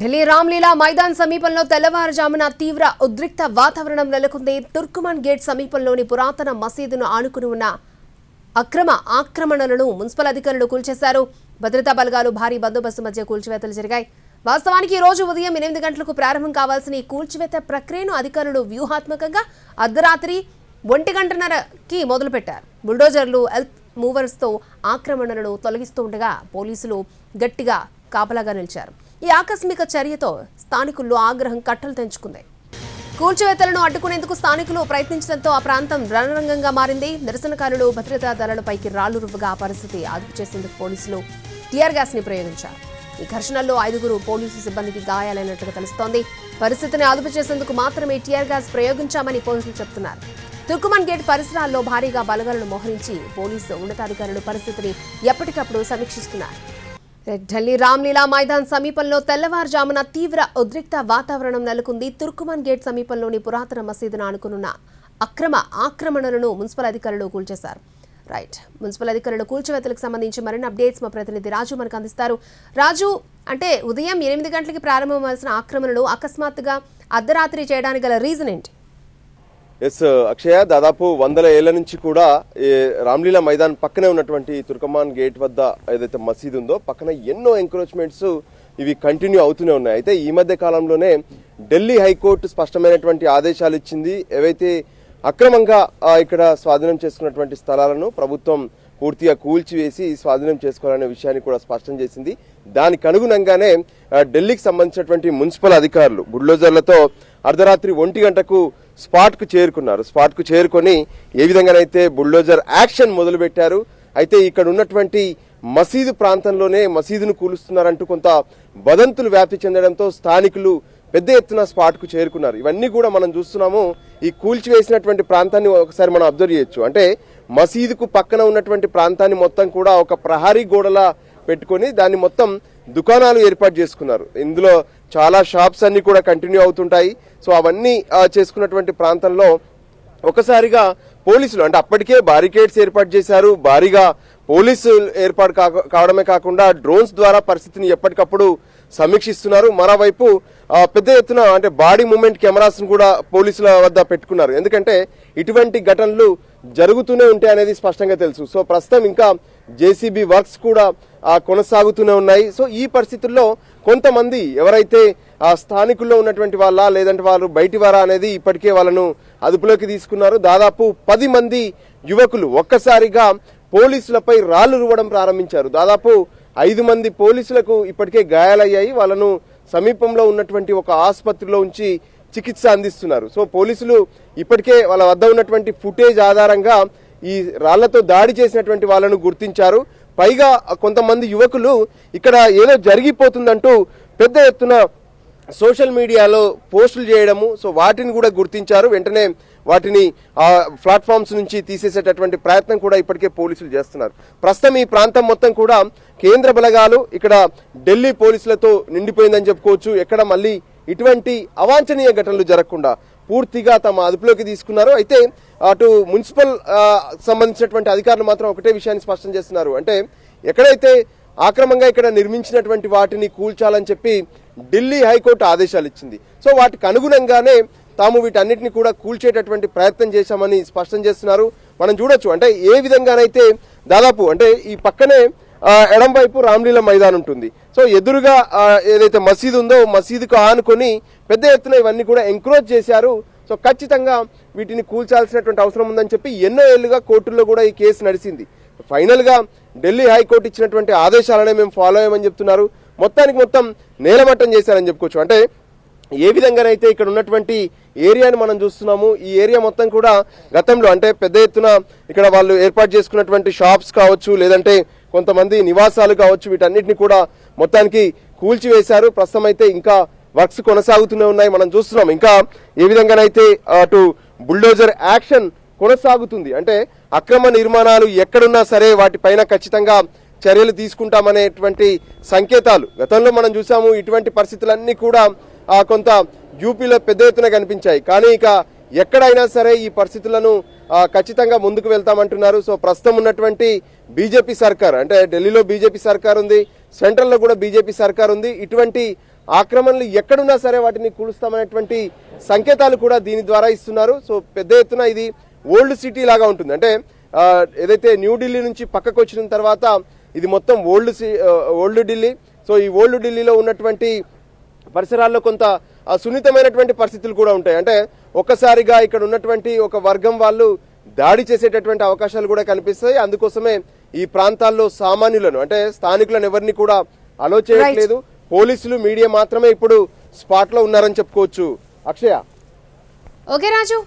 Delhi Ramlila Maidan సమీపంలో తెల్లవారుజామున తీవ్ర ఉద్రిక్త వాతావరణం నెలకొంది. తుర్కుమాన్ గేట్ సమీపంలోని పురాతన మసీదును ఆనుకుని ఉన్న అక్రమ ఆక్రమణలను మున్సిపల్ అధికారులు కూల్చేశారు. భద్రతా బలగాలు భారీ బందోబస్తు మధ్య కూల్చివేతలు జరిగాయి. వాస్తవానికి ఈ రోజు ఉదయం ఎనిమిది గంటలకు ప్రారంభం కావాల్సిన ఈ కూల్చివేత ప్రక్రియను అధికారులు వ్యూహాత్మకంగా అర్ధరాత్రి ఒంటి గంటన్నరకి మొదలుపెట్టారు. బుల్డోజర్లు ఎల్త్ మూవర్స్తో ఆక్రమణలను తొలగిస్తూ ఉండగా పోలీసులు గట్టిగా కాపలాగా నిలిచారు. ఈ ఆకస్మిక చర్యతో స్థానికుల్లో ఆగ్రహం కట్టలు తెంచుకుంది. కూల్చివేతలను అడ్డుకునేందుకు స్థానికులు ప్రయత్నించడంతో ఆ ప్రాంతం రణరంగంగా మారింది. నిరసనకారులు భద్రతా దళాలపైకి రాళ్ళు రువ్వగా ఆ పరిస్థితి అదుపు చేసేందుకు పోలీసులు టియర్ గ్యాస్ని ప్రయోగించారు. ఈ ఘర్షణల్లో ఐదుగురు పోలీసు సిబ్బందికి గాయాలైనట్టుగా తెలుస్తోంది. పరిస్థితిని అదుపు చేసేందుకు మాత్రమే టియర్ గ్యాస్ ప్రయోగించామని పోలీసులు చెబుతున్నారు తుర్కుమన్ గేట్ పరిసరాల్లో భారీగా బలగాలను మోహరించి పోలీసు ఉన్నతాధికారులు పరిస్థితిని ఎప్పటికప్పుడు సమీక్షిస్తున్నారు. ఢిల్లీ రామ్లీలా మైదాన్ సమీపంలో తెల్లవారుజామున తీవ్ర ఉద్రిక్త వాతావరణం నెలకొంది. తుర్కుమాన్ గేట్ సమీపంలోని పురాతన మసీదును ఆనుకునున్న అక్రమ ఆక్రమణలను మున్సిపల్ అధికారులు కూల్చేశారు. రైట్. మున్సిపల్ అధికారులు కూల్చివేతలకు సంబంధించి మరిన్ని అప్డేట్స్ మా ప్రతినిధి రాజు మనకు అందిస్తారు. రాజు అంటే ఉదయం ఎనిమిది గంటలకి ప్రారంభమవలసిన ఆక్రమణలు అకస్మాత్తుగా అర్ధరాత్రి చేయడానికి గల రీజన్ ఏంటి? ఎస్ అక్షయ దాదాపు వందల ఏళ్ళ నుంచి కూడా ఈ రామ్లీలా మైదాన్ పక్కనే ఉన్నటువంటి తుర్కమాన్ గేట్ వద్ద ఏదైతే మసీద్ ఉందో పక్కన ఎన్నో ఎంక్రోచ్మెంట్స్ ఇవి కంటిన్యూ అవుతూనే ఉన్నాయి. అయితే ఈ మధ్య కాలంలోనే ఢిల్లీ హైకోర్టు స్పష్టమైనటువంటి ఆదేశాలు ఇచ్చింది. ఏవైతే అక్రమంగా ఇక్కడ స్వాధీనం చేసుకున్నటువంటి స్థలాలను ప్రభుత్వం పూర్తిగా కూల్చివేసి స్వాధీనం చేసుకోవాలనే విషయాన్ని కూడా స్పష్టం చేసింది. దానికి అనుగుణంగానే ఢిల్లీకి సంబంధించినటువంటి మున్సిపల్ అధికారులు బుల్డోజర్లతో అర్ధరాత్రి ఒంటి గంటకు స్పాట్కు చేరుకున్నారు. స్పాట్కు చేరుకొని ఏ విధంగానైతే బుల్డోజర్ యాక్షన్ మొదలుపెట్టారు అయితే ఇక్కడ ఉన్నటువంటి మసీదు ప్రాంతంలోనే మసీదును కూలుస్తున్నారంటూ కొంత వదంతులు వ్యాప్తి చెందడంతో స్థానికులు పెద్ద ఎత్తున స్పాట్కు చేరుకున్నారు. ఇవన్నీ కూడా మనం చూస్తున్నాము. ఈ కూల్చివేసినటువంటి ప్రాంతాన్ని ఒకసారి మనం అబ్జర్వ్ చేయొచ్చు. అంటే మసీదుకు పక్కన ఉన్నటువంటి ప్రాంతాన్ని మొత్తం కూడా ఒక ప్రహారీ గోడలా పెట్టుకొని దాన్ని మొత్తం దుకాణాలు ఏర్పాటు చేసుకున్నారు. ఇందులో చాలా షాప్స్ అన్ని కూడా కంటిన్యూ అవుతుంటాయి. సో అవన్నీ చేసుకున్నటువంటి ప్రాంతంలో ఒకసారిగా పోలీసులు అంటే అప్పటికే బారికేడ్స్ ఏర్పాటు చేశారు. భారీగా పోలీసు ఏర్పాటు కావడమే కాకుండా డ్రోన్స్ ద్వారా పరిస్థితిని ఎప్పటికప్పుడు సమీక్షిస్తున్నారు. మరోవైపు పెద్ద ఎత్తున అంటే బాడీ మూమెంట్ కెమెరాస్ కూడా పోలీసుల వద్ద పెట్టుకున్నారు. ఎందుకంటే ఇటువంటి ఘటనలు జరుగుతూనే ఉంటాయి అనేది స్పష్టంగా తెలుసు. సో ప్రస్తుతం ఇంకా జేసీబీ వర్క్స్ కూడా కొనసాగుతూనే ఉన్నాయి. సో ఈ పరిస్థితుల్లో కొంతమంది ఎవరైతే ఆ స్థానికుల్లో ఉన్నటువంటి వాళ్ళ లేదంటే వాళ్ళు బయటి వారా అనేది ఇప్పటికే వాళ్ళను అదుపులోకి తీసుకున్నారు. దాదాపు పది మంది యువకులు ఒక్కసారిగా పోలీసులపై రాళ్ళు రువ్వడం ప్రారంభించారు. దాదాపు ఐదు మంది పోలీసులకు ఇప్పటికే గాయాలయ్యాయి. వాళ్ళను సమీపంలో ఉన్నటువంటి ఒక ఆసుపత్రిలో ఉంచి చికిత్స అందిస్తున్నారు. సో పోలీసులు ఇప్పటికే వాళ్ళ వద్ద ఉన్నటువంటి ఫుటేజ్ ఆధారంగా ఈ రాళ్ళతో దాడి చేసినటువంటి వాళ్ళను గుర్తించారు. పైగా కొంతమంది యువకులు ఇక్కడ ఏదో జరిగిపోతుందంటూ పెద్ద ఎత్తున సోషల్ మీడియాలో పోస్టులు చేయడము సో వాటిని కూడా గుర్తించారు. వెంటనే వాటిని ఆ ప్లాట్ఫామ్స్ నుంచి తీసేసేటటువంటి ప్రయత్నం కూడా ఇప్పటికే పోలీసులు చేస్తున్నారు. ప్రస్తుతం ఈ ప్రాంతం మొత్తం కూడా కేంద్ర బలగాలు ఇక్కడ ఢిల్లీ పోలీసులతో నిండిపోయిందని చెప్పుకోవచ్చు. ఎక్కడ మళ్ళీ ఇటువంటి అవాంఛనీయ ఘటనలు జరగకుండా పూర్తిగా తమ అదుపులోకి తీసుకున్నారు. అయితే అటు మున్సిపల్ సంబంధించినటువంటి అధికారులు మాత్రం ఒకటే విషయాన్ని స్పష్టం చేస్తున్నారు. అంటే ఎక్కడైతే ఆక్రమంగా ఇక్కడ నిర్మించినటువంటి వాటిని కూల్చాలని చెప్పి ఢిల్లీ హైకోర్టు ఆదేశాలు ఇచ్చింది. సో వాటికి అనుగుణంగానే తాము వీటన్నిటిని కూడా కూల్చేటటువంటి ప్రయత్నం చేశామని స్పష్టం చేస్తున్నారు. మనం చూడొచ్చు అంటే ఏ విధంగానైతే దాదాపు అంటే ఈ పక్కనే ఎడం వైపు రామ్లీల మైదాన్ ఉంటుంది. సో ఎదురుగా ఏదైతే మసీదు ఉందో మసీదుకు ఆనుకొని పెద్ద ఎత్తున ఇవన్నీ కూడా ఎంక్రోచ్ చేశారు. సో ఖచ్చితంగా వీటిని కూల్చాల్సినటువంటి అవసరం ఉందని చెప్పి ఎన్నో ఏళ్ళుగా కోర్టుల్లో కూడా ఈ కేసు నడిచింది. ఫైనల్గా ఢిల్లీ హైకోర్టు ఇచ్చినటువంటి ఆదేశాలనే మేము ఫాలో అయ్యమని చెప్తున్నారు. మొత్తానికి మొత్తం నేలమట్టం చేశారని చెప్పుకోవచ్చు. అంటే ఏ విధంగానైతే ఇక్కడ ఉన్నటువంటి ఏరియాని మనం చూస్తున్నాము ఈ ఏరియా మొత్తం కూడా గతంలో అంటే పెద్ద ఎత్తున ఇక్కడ వాళ్ళు ఏర్పాటు చేసుకున్నటువంటి షాప్స్ కావచ్చు లేదంటే కొంతమంది నివాసాలు కావచ్చు వీటన్నిటిని కూడా మొత్తానికి కూల్చివేశారు. ప్రస్తుతం అయితే ఇంకా వర్క్స్ కొనసాగుతూనే ఉన్నాయి మనం చూస్తున్నాం. ఇంకా ఏ విధంగానైతే అటు బుల్డోజర్ యాక్షన్ కొనసాగుతుంది అంటే అక్రమ నిర్మాణాలు ఎక్కడున్నా సరే వాటిపైన ఖచ్చితంగా చర్యలు తీసుకుంటామనేటువంటి సంకేతాలు గతంలో మనం చూసాము. ఇటువంటి పరిస్థితులన్నీ కూడా కొంత యూపీలో పెద్ద ఎత్తున కనిపించాయి. కానీ ఇక ఎక్కడైనా సరే ఈ పరిస్థితులను ఖచ్చితంగా ముందుకు వెళ్తామంటున్నారు. సో ప్రస్తుతం ఉన్నటువంటి బీజేపీ సర్కార్ అంటే ఢిల్లీలో బీజేపీ సర్కార్ ఉంది సెంట్రల్లో కూడా బీజేపీ సర్కార్ ఉంది. ఇటువంటి ఆక్రమణలు ఎక్కడున్నా సరే వాటిని కూలుస్తామనేటువంటి సంకేతాలు కూడా దీని ద్వారా ఇస్తున్నారు. సో పెద్ద ఎత్తున ఇది ఓల్డ్ సిటీ లాగా ఉంటుంది. అంటే ఏదైతే న్యూఢిల్లీ నుంచి పక్కకు వచ్చిన తర్వాత ఇది మొత్తం ఓల్డ్ సి ఓల్డ్ ఢిల్లీ. సో ఈ ఓల్డ్ ఢిల్లీలో ఉన్నటువంటి పరిసరాల్లో కొంత సున్నితమైనటువంటి పరిస్థితులు కూడా ఉంటాయి. అంటే ఒక్కసారిగా ఇక్కడ ఉన్నటువంటి ఒక వర్గం వాళ్ళు దాడి చేసేటటువంటి అవకాశాలు కూడా కనిపిస్తాయి. అందుకోసమే ఈ ప్రాంతాల్లో సామాన్యులను అంటే స్థానికులను ఎవరిని కూడా అలో చేయట్లేదు. పోలీసులు మీడియా మాత్రమే ఇప్పుడు స్పాట్లో ఉన్నారని చెప్పుకోవచ్చు. అక్షయ. ఓకే రాజు.